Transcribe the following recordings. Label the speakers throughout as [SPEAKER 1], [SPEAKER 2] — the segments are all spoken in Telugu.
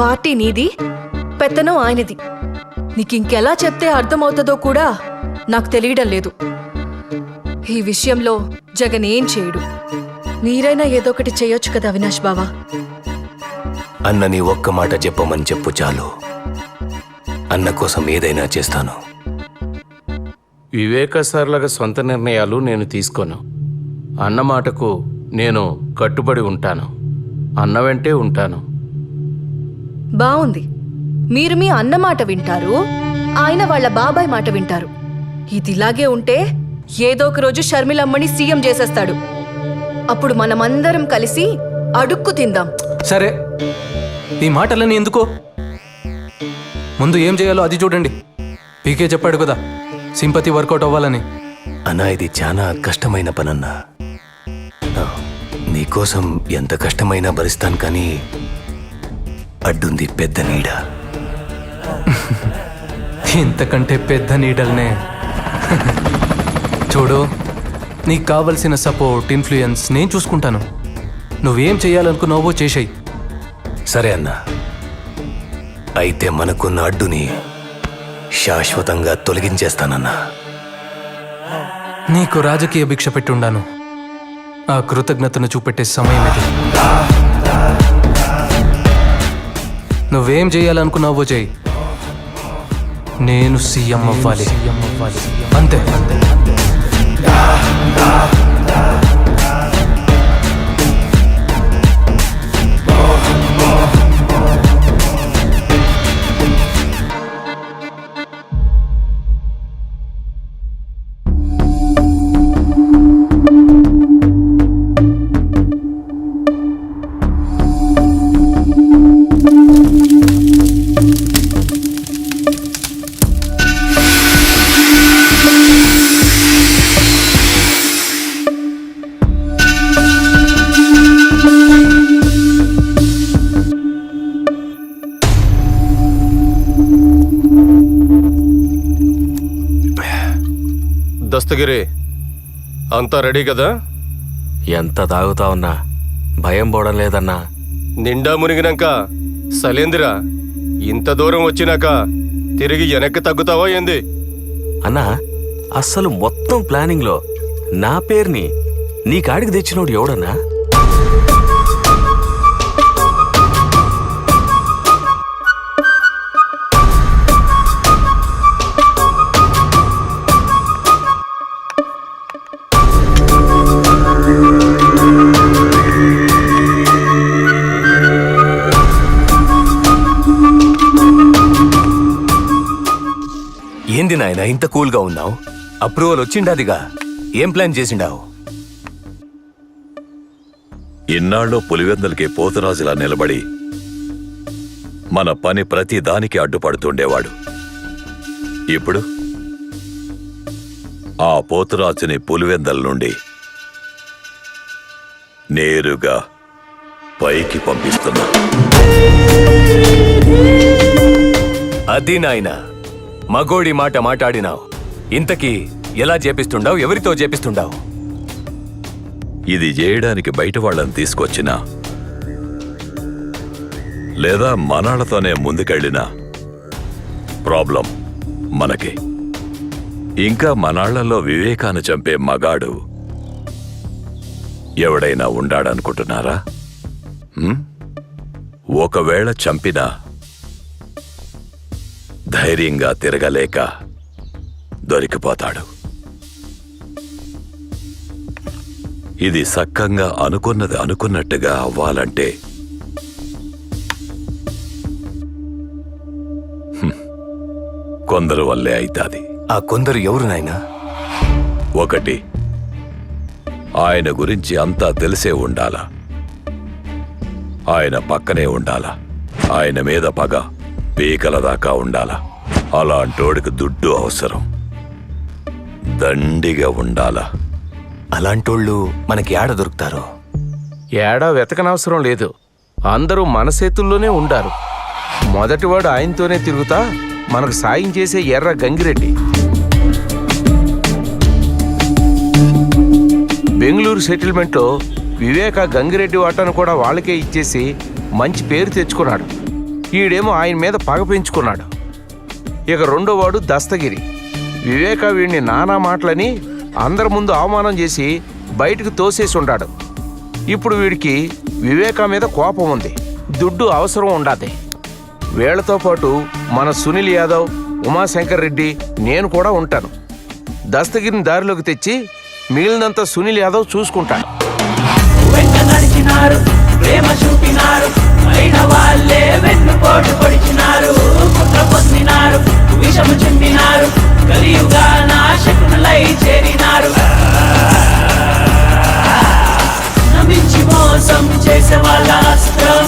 [SPEAKER 1] పార్టీ నీది పెత్తనం ఆయనది. నీకింకెలా చెప్తే అర్థమవుతుందో కూడా నాకు తెలియడం లేదు. ఈ విషయంలో జగన్ ఏం చేయడు. మీరైనా ఏదో ఒకటి చేయొచ్చు కదా అవినాష్ బావా?
[SPEAKER 2] అన్నని ఒక్క మాట చెప్పమని చెప్పు చాలు. అన్న కోసం ఏదైనా చేస్తాను.
[SPEAKER 3] వివేక సార్లుగా సొంత నిర్ణయాలు నేను తీసుకోను. అన్న మాటకు నేను కట్టుబడి ఉంటాను. అన్న వెంటే ఉంటాను.
[SPEAKER 1] బావుంది. మీరు మీ అన్న మాట వింటారు ఆయన వాళ్ళ బాబాయ్ మాట వింటారు. ఇది ఇలాగే ఉంటే ఏదో ఒక రోజు షర్మిలమ్మని సీఎం చేసేస్తాడు. అప్పుడు మనమందరం కలిసి అడుక్కు తిందాం.
[SPEAKER 4] సరే ఈ మాటలని ఎందుకో? ముందు ఏం చేయాలో అది చూడండి. పీకే చెప్పాడు కదా సింపతి వర్కౌట్ అవ్వాలని.
[SPEAKER 2] అన్నా ఇది చాలా కష్టమైన పనన్నా. నీకోసం ఎంత కష్టమైనా భరిస్తాను కానీ అడ్డుంది పెద్ద నీడ.
[SPEAKER 4] ఇంతకంటే పెద్ద నీడల్నే. చూడు నీకు కావలసిన సపోర్ట్ ఇన్ఫ్లుయెన్స్ నేను చూసుకుంటాను. నువ్వేం చేయాలనుకున్నావో చేసేయి.
[SPEAKER 2] సరే అన్నా. అయితే మనకున్న అడ్డుని శాశ్వతంగా తొలగించేస్తానన్నా.
[SPEAKER 4] నీకు రాజకీయ భిక్ష పెట్టుండాను. ఆ కృతజ్ఞతను చూపెట్టే సమయం ఇది. నువ్వేం చేయాలనుకున్నావో చేయి. నేను సీఎం అవ్వాలి. అంతే. అంతే
[SPEAKER 5] దస్తగిరి అంతా రెడీ కదా?
[SPEAKER 6] ఎంత తాగుతా ఉన్నా? భయం పోవడం లేదన్నా.
[SPEAKER 5] నిండా మునిగినాక సలేందిరా ఇంత దూరం వచ్చినాక తిరిగి వెనక్కి తగ్గుతావా ఏంది?
[SPEAKER 6] అన్నా అస్సలు మొత్తం ప్లానింగ్లో నా పేరుని నీ కాడికి తెచ్చినోడు ఎవడన్నా?
[SPEAKER 2] ఏంది నాయన ఇంత కూల్గా ఉన్నావు? అప్రూవల్ వచ్చిండాదిగా. ఏం ప్లాన్ చేసిండావు?
[SPEAKER 7] ఇన్నాళ్ళు పులివెందులకి పోతురాజులా నిలబడి మన పని ప్రతి దానికి అడ్డుపడుతుండేవాడు. ఇప్పుడు ఆ పోతురాజుని పులివెందల నుండి నేరుగా పైకి పంపిస్తున్నా.
[SPEAKER 2] అది నాయన మగోడి మాట మాట్లాడినావు ఇంతకీ ఎలా చేపిస్తుండావు? ఎవరితో చేపిస్తుండావు?
[SPEAKER 7] ఇది చేయడానికి బయట వాళ్ళని తీసుకొచ్చినా లేదా మనాళ్ళతోనే ముందుకెళ్ళినా ప్రాబ్లం మనకి. ఇంకా మనాళ్ళలో వివేకాన్ని చంపే మగాడు ఎవడైనా ఉండాడనుకుంటున్నారా? ఒకవేళ చంపినా ధైర్యంగా తిరగలేక దొరికిపోతాడు. ఇది సక్కంగా అనుకున్నది అనుకున్నట్టుగా అవ్వాలంటే కొందరు వల్లే అయితాది.
[SPEAKER 2] ఆ కొందరు ఎవరు నాయనా?
[SPEAKER 7] ఒకటి ఆయన గురించి అంతా తెలిసే ఉండాలా? ఆయన పక్కనే ఉండాలా? ఆయన మీద పగ? పీకల దాకా ఉండాలా? అలాంటోడికి దుడ్డు అవసరం. దండిగా ఉండాలా?
[SPEAKER 2] అలాంటోళ్ళు మనకి ఏడ దొరుకుతారో?
[SPEAKER 3] ఏడా వెతకనవసరం లేదు. అందరూ మన చేతుల్లోనే ఉండారు. మొదటివాడు ఆయనతోనే తిరుగుతా మనకు సాయం చేసే ఎర్ర గంగిరెడ్డి. బెంగళూరు సెటిల్మెంట్లో వివేక గంగిరెడ్డి వాటాను కూడా వాళ్ళకే ఇచ్చేసి మంచి పేరు తెచ్చుకున్నాడు. ఈడేమో ఆయన మీద పగ పెంచుకున్నాడు. ఇక రెండో వాడు దస్తగిరి. వివేక వీడిని నానా మాటలని అందరి ముందు అవమానం చేసి బయటకు తోసేసి ఉండాడు. ఇప్పుడు వీడికి వివేక మీద కోపం ఉంది. దుడ్డు అవసరం ఉండాది. వీళ్ళతో పాటు మన సునీల్ యాదవ్ ఉమాశంకర్ రెడ్డి నేను కూడా ఉంటాను. దస్తగిరిని దారిలోకి తెచ్చి మిగిలినంత సునీల్ యాదవ్ చూసుకుంటాను
[SPEAKER 8] ప్రేమ చూపినారు. అయిన వాళ్ళే వెన్నుపోటు పొడిచినారు కుట్ర పొందినారు విషము చెందినారు కలియుగా నాశకులై చేరినారు. నమించి మోసం చేసే వాళ్ళ అస్త్రం.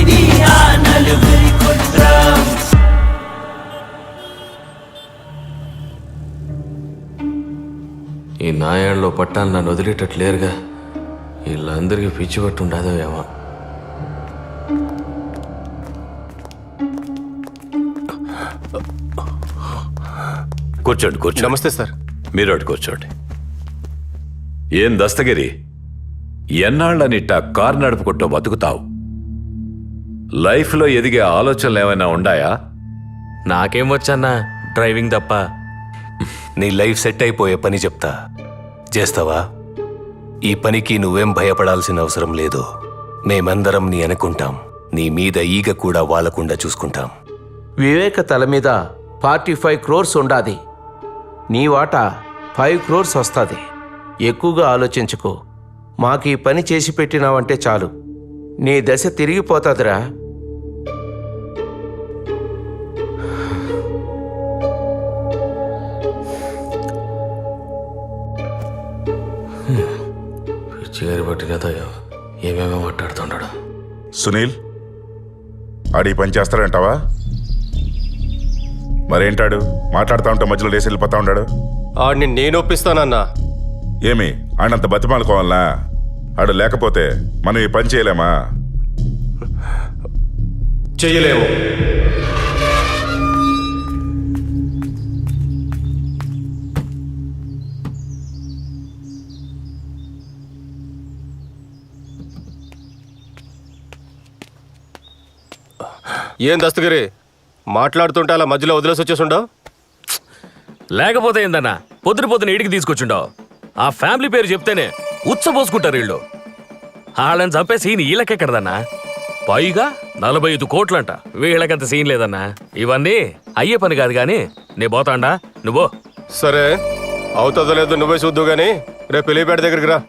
[SPEAKER 8] ఇది ఆ నలుగురి కుట్రం.
[SPEAKER 6] ఈ నాయాళ్ళలో పట్టాలు నన్ను వదిలేటట్లేరుగా. వీళ్ళందరికీ పిచ్చి పట్టు ఉండదో ఏమో.
[SPEAKER 7] కూర్చోండి కూర్చోండి.
[SPEAKER 5] నమస్తే సార్.
[SPEAKER 7] మీరు ఒకటి కూర్చోండి. ఏం దస్తగిరి? ఎన్నాళ్ళనిట్ట కారు నడుపుకుంటూ బతుకుతావు? లైఫ్లో ఎదిగే ఆలోచనలు ఏమైనా ఉండాయా?
[SPEAKER 6] నాకేం వచ్చన్నా? డ్రైవింగ్ తప్ప.
[SPEAKER 2] నీ లైఫ్ సెట్ అయిపోయే పని చెప్తా. చేస్తావా? ఈ పనికి నువ్వేం భయపడాల్సిన అవసరం లేదు. మేమందరం నీ అనుకుంటాం. నీ మీద ఈగ కూడా వాలకుండా చూసుకుంటాం.
[SPEAKER 3] వివేక తల మీద ఫార్టీ ఫైవ్ క్రోర్స్ ఉండాది. నీ వాటా ఫైవ్ క్రోర్స్ వస్తుంది. ఎక్కువగా ఆలోచించుకో. మాకు ఈ పని చేసి పెట్టినావంటే చాలు. నీ దశ తిరిగిపోతాదిరా.
[SPEAKER 6] పిచ్చిగారి పట్టినదో ఏమేమో మాట్లాడుతుంటాడు.
[SPEAKER 9] సునీల్ ఆడి పని చేస్తాడంటావా? మరేంటాడు? మాట్లాడుతూ ఉంటే మధ్యలో లేసి వెళ్ళిపోతా ఉన్నాడు
[SPEAKER 5] ఆడిని నేను ఒప్పిస్తానన్నా.
[SPEAKER 9] ఏమి? ఆడంత బతిమాలుకోవాలనా? ఆడు లేకపోతే మనం ఈ పని చేయలేమా?
[SPEAKER 5] చెయ్యలేము. ఏం దస్తగిరి? మాట్లాడుతుంటే అలా మధ్యలో వదిలేసి వచ్చేసుండవు?
[SPEAKER 6] లేకపోతే ఏందన్నా? పొద్దున పొద్దున ఇంటికి తీసుకొచ్చుండవు. ఆ ఫ్యామిలీ పేరు చెప్తేనే ఉచ్చబోసుకుంటారు వీళ్ళు. వాళ్ళని చంపే సీన్ వీళ్ళకెక్కడదన్నా పైగా నలభై ఐదు కోట్లంట. వీళ్ళకంత సీన్ లేదన్నా. ఇవన్నీ అయ్యే పని కాదు కానీ నే పోతాండా? నువ్వు.
[SPEAKER 5] సరే. అవుతుందో లేదో నువ్వే చూద్దు గాని రేపు పెళ్ళిపేట దగ్గరికి రా.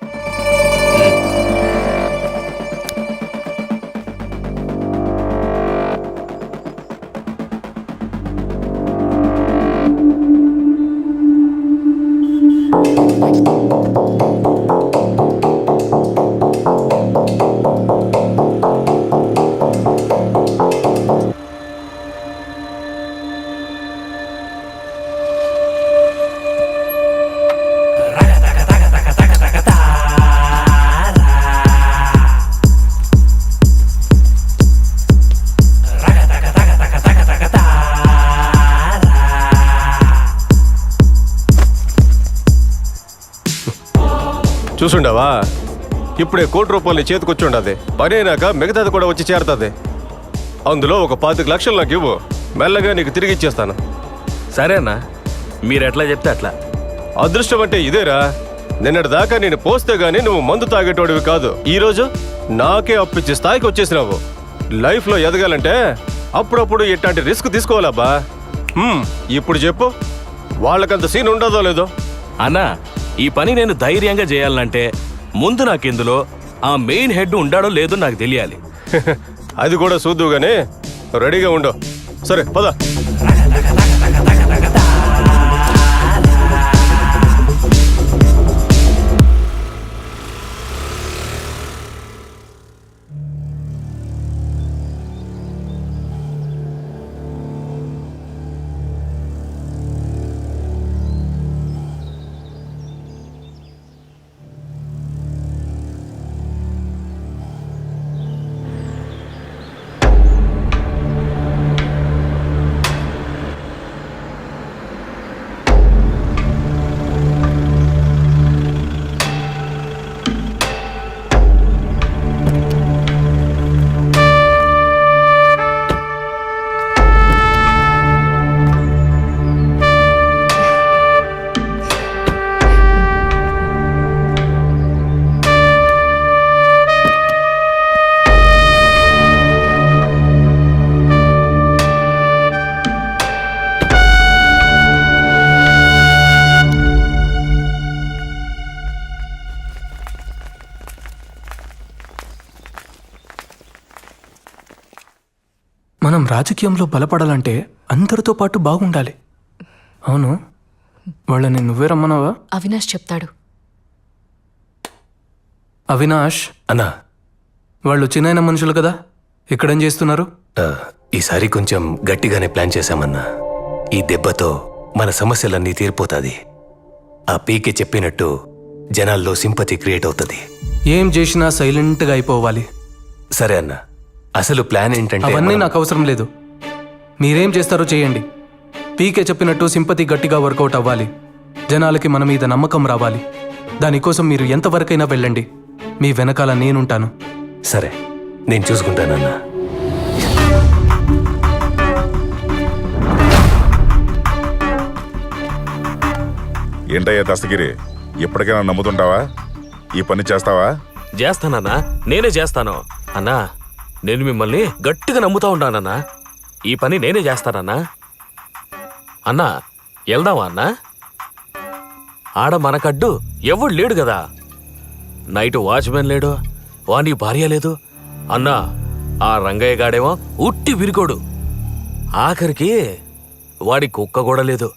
[SPEAKER 5] చూసుండవా? ఇప్పుడే కోటి రూపాయలు చేతికొచ్చుండది పని అయినాక మిగతాది కూడా వచ్చి చేరుతుంది. అందులో ఒక పాతిక లక్షలు నాకు ఇవ్వు. మెల్లగా నీకు తిరిగి ఇచ్చేస్తాను.
[SPEAKER 6] సరేనా మీరు ఎట్లా చెప్తే అట్లా.
[SPEAKER 5] అదృష్టం అంటే ఇదేరా. నిన్నటి దాకా నేను పోస్తే గానీ నువ్వు మందు తాగేటోడివి కాదు. ఈ రోజు నాకే అప్పిచ్చే స్థాయికి వచ్చేసినావు. లైఫ్లో ఎదగాలంటే అప్పుడప్పుడు ఇట్లాంటి రిస్క్ తీసుకోవాలబ్బా? ఇప్పుడు చెప్పు. వాళ్ళకంత సీన్ ఉండదో లేదో?
[SPEAKER 6] అన్నా ఈ పని నేను ధైర్యంగా చేయాలంటే ముందు నాకు ఇందులో ఆ మెయిన్ హెడ్ ఉండాడో లేదో నాకు తెలియాలి.
[SPEAKER 5] అది కూడా చూద్దు గానీ రెడీగా ఉండవు సరే పద.
[SPEAKER 4] మనం రాజకీయంలో బలపడాలంటే అందరితో పాటు బాగుండాలి. అవును. వాళ్ళని నువ్వే రమ్మన్నావా?
[SPEAKER 1] అవినాష్ చెప్తాడు.
[SPEAKER 4] అవినాష్?
[SPEAKER 2] అన్నా.
[SPEAKER 4] వాళ్ళు చిన్న మనుషులు కదా? ఇక్కడేం చేస్తున్నారు?
[SPEAKER 2] ఆ, ఈసారి కొంచెం గట్టిగానే ప్లాన్ చేశామన్నా. ఈ దెబ్బతో మన సమస్యలన్నీ తీరిపోతాది. ఆ పీకే చెప్పినట్టు జనాల్లో సింపతి క్రియేట్ అవుతుంది.
[SPEAKER 4] ఏం చేసినా సైలెంట్గా అయిపోవాలి.
[SPEAKER 2] సరే అన్న. అసలు ప్లాన్ ఏంటంటే
[SPEAKER 4] అవన్నీ నాకు అవసరం లేదు. మీరేం చేస్తారో చేయండి. పీకే చెప్పినట్టు సింపతి గట్టిగా వర్కౌట్ అవ్వాలి. జనాలకి మన మీద నమ్మకం రావాలి. దానికోసం మీరు ఎంతవరకైనా వెళ్ళండి. మీ వెనకాల నేనుంటాను.
[SPEAKER 2] సరే నేను చూసుకుంటానన్నా
[SPEAKER 9] ఏంటయ్యా దస్తగిరి? ఇప్పటికైనా నమ్ముతుంటావా? ఈ పని చేస్తావా?
[SPEAKER 6] చేస్తానన్నా నేనే చేస్తాను. అన్నా నేను మిమ్మల్ని గట్టిగా నమ్ముతా ఉన్నానన్నా. ఈ పని నేనే చేస్తానన్నా. అన్నా వెళ్దామా అన్నా? ఆడ మనకడ్డు ఎవడు లేడు కదా. నైట్ వాచ్మెన్ లేడు వాని భార్య లేదు. అన్నా ఆ రంగయ్య గాడేమో ఉట్టి విరికోడు ఆఖరికి వాడి కుక్క కూడా లేదు.